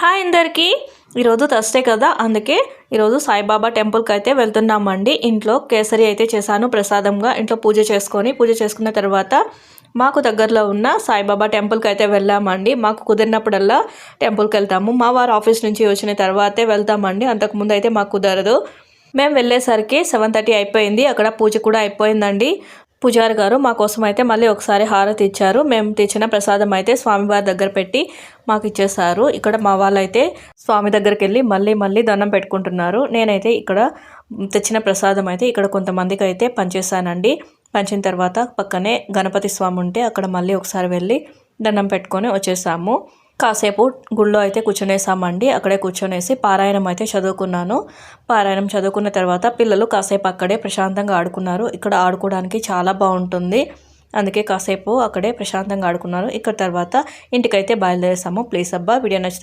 Hi అందరికీ. ఈరోజు Thursday కదా అందుకే ఈరోజు సాయిబాబా టెంపుల్కి అయితే వెళ్తున్నామండి. ఇంట్లో కేసరి అయితే చేశాను ప్రసాదంగా. ఇంట్లో పూజ చేసుకొని పూజ చేసుకున్న తర్వాత మాకు దగ్గరలో ఉన్న సాయిబాబా టెంపుల్కి అయితే వెళ్ళామండి. మాకు కుదిరినప్పుడల్లా టెంపుల్కి వెళ్తాము మా వారు ఆఫీస్ నుంచి వచ్చిన తర్వాతే వెళ్తామండి. అంతకుముందు అయితే మాకు కుదరదు. మేము వెళ్ళేసరికి సెవెన్ థర్టీ అయిపోయింది. అక్కడ పూజ కూడా అయిపోయిందండి. పూజారి గారు మా కోసం అయితే మళ్ళీ ఒకసారి హారతి ఇచ్చారు. మేము తెచ్చిన ప్రసాదం అయితే స్వామివారి దగ్గర పెట్టి మాకు ఇచ్చేసారు ఇక్కడ మా వాళ్ళైతే స్వామి దగ్గరికి వెళ్ళి మళ్ళీ మళ్ళీ దండం పెట్టుకుంటున్నారు. నేనైతే ఇక్కడ తెచ్చిన ప్రసాదం అయితే ఇక్కడ కొంతమందికి అయితే పనిచేశానండి పంచిన తర్వాత పక్కనే గణపతి స్వామి ఉంటే అక్కడ మళ్ళీ ఒకసారి వెళ్ళి దండం పెట్టుకొని వచ్చేసాము. కాసేపు గుళ్ళో అయితే కూర్చునేసామండి. అక్కడే కూర్చొనేసి పారాయణం అయితే చదువుకున్నాను. పారాయణం చదువుకున్న తర్వాత పిల్లలు కాసేపు అక్కడే ప్రశాంతంగా ఆడుకున్నారు. ఇక్కడ ఆడుకోవడానికి చాలా బాగుంటుంది. అందుకే కాసేపు అక్కడే ప్రశాంతంగా ఆడుకున్నారు. ఇక్కడ తర్వాత ఇంటికైతే బయలుదేరేసాము. ప్లీజ్ అబ్బా వీడియో నచ్చితే